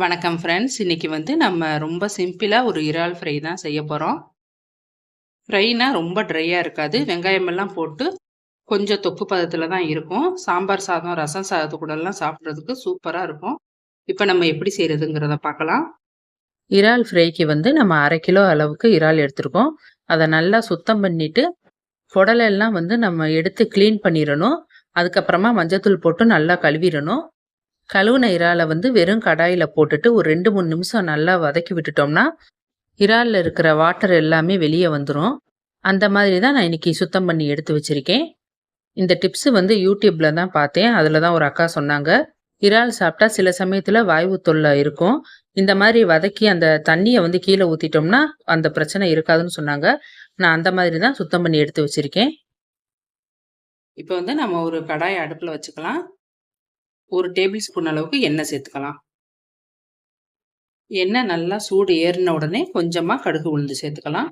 வணக்கம் ஃப்ரெண்ட்ஸ் இன்றைக்கி வந்து நம்ம ரொம்ப சிம்பிளாக ஒரு இறால் ஃப்ரை தான் செய்ய போகிறோம் ஃப்ரைனால் ரொம்ப ட்ரையாக இருக்காது. வெங்காயமெல்லாம் போட்டு கொஞ்சம் தொப்பு பதத்தில் தான் இருக்கும். சாம்பார் சாதம் ரசம் சாதத்து கூடலாம் சாப்பிட்றதுக்கு சூப்பராக இருக்கும். இப்போ நம்ம எப்படி செய்கிறதுங்கிறத பார்க்கலாம். இறால் ஃப்ரைக்கு வந்து நம்ம அரை கிலோ அளவுக்கு இறால் எடுத்திருக்கோம். அதை நல்லா சுத்தம் பண்ணிவிட்டு குடலெல்லாம் வந்து நம்ம எடுத்து க்ளீன் பண்ணிடணும். அதுக்கப்புறமா மஞ்சத்தூள் போட்டு நல்லா கழுவிடணும். கழுவுன இறாலை வந்து வெறும் கடாயில் போட்டுட்டு ஒரு ரெண்டு மூணு நிமிஷம் நல்லா வதக்கி விட்டுட்டோம்னா இறாலில் இருக்கிற வாட்டர் எல்லாமே வெளியே வந்துடும் அந்த மாதிரி தான் நான் இன்னைக்கு சுத்தம் பண்ணி எடுத்து வச்சுருக்கேன். இந்த டிப்ஸு வந்து யூடியூப்பில் தான் பார்த்தேன். அதில் தான் ஒரு அக்கா சொன்னாங்க. இறால் சாப்பிட்டா சில சமயத்தில் வாய்வு தொல்லை இருக்கும். இந்த மாதிரி வதக்கி அந்த தண்ணியை வந்து கீழே ஊற்றிட்டோம்னா அந்த பிரச்சனை இருக்காதுன்னு சொன்னாங்க. நான் அந்த மாதிரி தான் சுத்தம் பண்ணி எடுத்து வச்சுருக்கேன். இப்போ வந்து நம்ம ஒரு கடாயை அடுப்பில் வச்சுக்கலாம். ஒரு டேபிள் ஸ்பூன் அளவுக்கு எண்ணெய் சேர்த்துக்கலாம். எண்ணெய் நல்லா சூடு ஏறின உடனே கொஞ்சமாக கடுகு உளுந்து சேர்த்துக்கலாம்.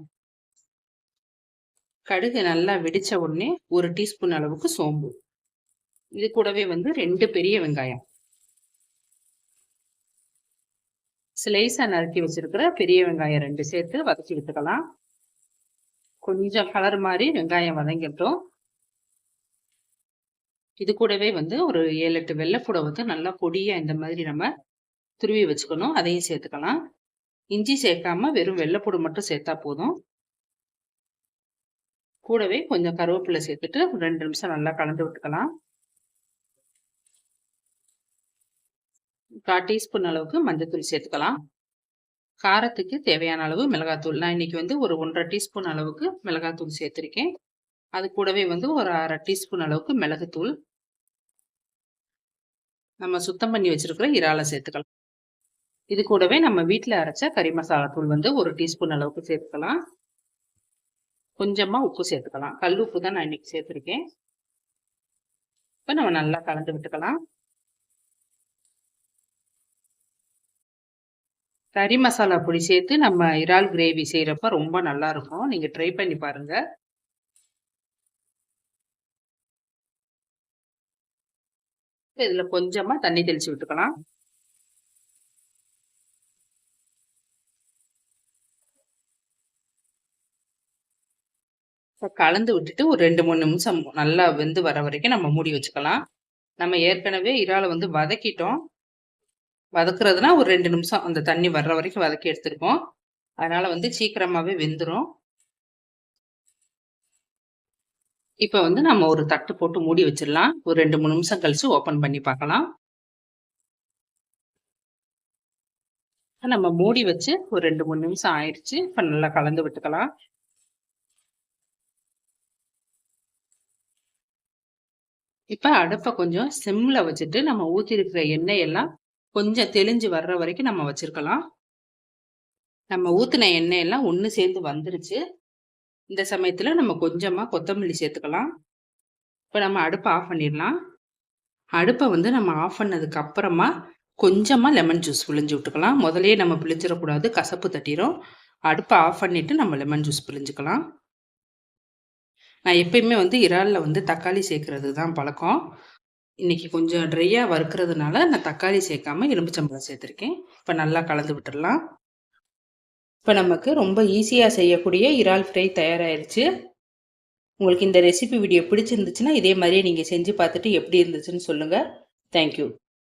கடுகு நல்லா வெடித்த உடனே ஒரு டீஸ்பூன் அளவுக்கு சோம்பு. இது கூடவே வந்து ரெண்டு பெரிய வெங்காயம். ஸ்லைஸாக நறுக்கி வச்சிருக்கிற பெரிய வெங்காயம் ரெண்டு சேர்த்து வதக்கி விட்டுக்கலாம். கொஞ்சம் கலர் மாதிரி வெங்காயம் வதங்கிட்டோம். இது கூடவே வந்து ஒரு ஏழு எட்டு வெள்ளைப்பூடை வந்து நல்லா பொடியாக இந்த மாதிரி நம்ம துருவி வச்சுக்கணும். அதையும் சேர்த்துக்கலாம். இஞ்சி சேர்க்காம வெறும் வெள்ளைப்பூடு மட்டும் சேர்த்தா போதும். கூடவே கொஞ்சம் கருவேப்பிலை சேர்த்துட்டு ரெண்டு நிமிஷம் நல்லா கலந்து விட்டுக்கலாம். கால் டீஸ்பூன் அளவுக்கு மஞ்சத்தூள் சேர்த்துக்கலாம். காரத்துக்கு தேவையான அளவு மிளகாத்தூள். நான் இன்னைக்கு வந்து ஒரு ஒன்றரை டீஸ்பூன் அளவுக்கு மிளகாத்தூள் சேர்த்துருக்கேன். அது கூடவே வந்து ஒரு அரை டீஸ்பூன் அளவுக்கு மிளகுத்தூள். நம்ம சுத்தம் பண்ணி வச்சிருக்கிற இறாலை சேர்த்துக்கலாம். இது கூடவே நம்ம வீட்டில் அரைச்ச கறி மசாலா தூள் வந்து ஒரு டீஸ்பூன் அளவுக்கு சேர்த்துக்கலாம். கொஞ்சமாக உப்பு சேர்த்துக்கலாம். கல் உப்பு தான் நான் இன்னைக்கு சேர்த்துருக்கேன். இப்போ நம்ம நல்லா கலந்து விட்டுக்கலாம். கறி மசாலா பொடி சேர்த்து நம்ம இறால் கிரேவி செய்கிறப்ப ரொம்ப நல்லாயிருக்கும் நீங்கள் ட்ரை பண்ணி பாருங்கள் இதுல கொஞ்சமா தண்ணி தெளிச்சு விட்டுக்கலாம். கலந்து விட்டுட்டு ஒரு ரெண்டு மூணு நிமிஷம் நல்லா வெந்து வர வரைக்கும் நம்ம மூடி வச்சுக்கலாம். நம்ம ஏற்கனவே இறாலை வந்து வதக்கிட்டோம். வதக்குறதுனா ஒரு ரெண்டு நிமிஷம் அந்த தண்ணி வர்ற வரைக்கும் வதக்கி எடுத்துருக்கோம் அதனால வந்து சீக்கிரமாவே வெந்துடும் இப்போ வந்து நம்ம ஒரு தட்டு போட்டு மூடி வச்சிடலாம். ஒரு ரெண்டு மூணு நிமிஷம் கழிச்சு ஓப்பன் பண்ணி பார்க்கலாம். நம்ம மூடி வச்சு ஒரு ரெண்டு மூணு நிமிஷம் ஆயிடுச்சு. இப்போ நல்லா கலந்து விட்டுக்கலாம். இப்போ அடுப்பை கொஞ்சம் சிம்மில் வச்சுட்டு நம்ம ஊற்றிருக்கிற எண்ணெய் எல்லாம் கொஞ்சம் தெளிஞ்சு வர்ற வரைக்கும் நம்ம வச்சிருக்கலாம். நம்ம ஊற்றின எண்ணெய் எல்லாம் ஒன்று சேர்ந்து வந்துருச்சு. இந்த சமயத்தில் நம்ம கொஞ்சமாக கொத்தமல்லி சேர்த்துக்கலாம். இப்போ நம்ம அடுப்பை ஆஃப் பண்ணிடலாம். அடுப்பை வந்து நம்ம ஆஃப் பண்ணதுக்கு அப்புறமா கொஞ்சமாக லெமன் ஜூஸ் பிழிஞ்சு விட்டுக்கலாம். முதலே நம்ம பிழிஞ்சிடக்கூடாது கசப்பு தட்டிடும் அடுப்பை ஆஃப் பண்ணிவிட்டு நம்ம லெமன் ஜூஸ் பிழிஞ்சுக்கலாம். நான் எப்பயுமே வந்து இறாலில் வந்து தக்காளி சேர்க்கறது தான் பழக்கம். இன்றைக்கி கொஞ்சம் ட்ரையாக வறுக்கிறதுனால நான் தக்காளி சேர்க்காம எலும்புச்சம்பழம் சேர்த்துருக்கேன். இப்போ நல்லா கலந்து விட்டுடலாம். இப்போ நமக்கு ரொம்ப ஈஸியாக செய்யக்கூடிய இறால் ஃப்ரை தயாராகிருச்சு உங்களுக்கு இந்த ரெசிபி வீடியோ பிடிச்சிருந்துச்சுன்னா இதே மாதிரியே நீங்கள் செஞ்சு பார்த்துட்டு எப்படி இருந்துச்சுன்னு சொல்லுங்கள் தேங்க்யூ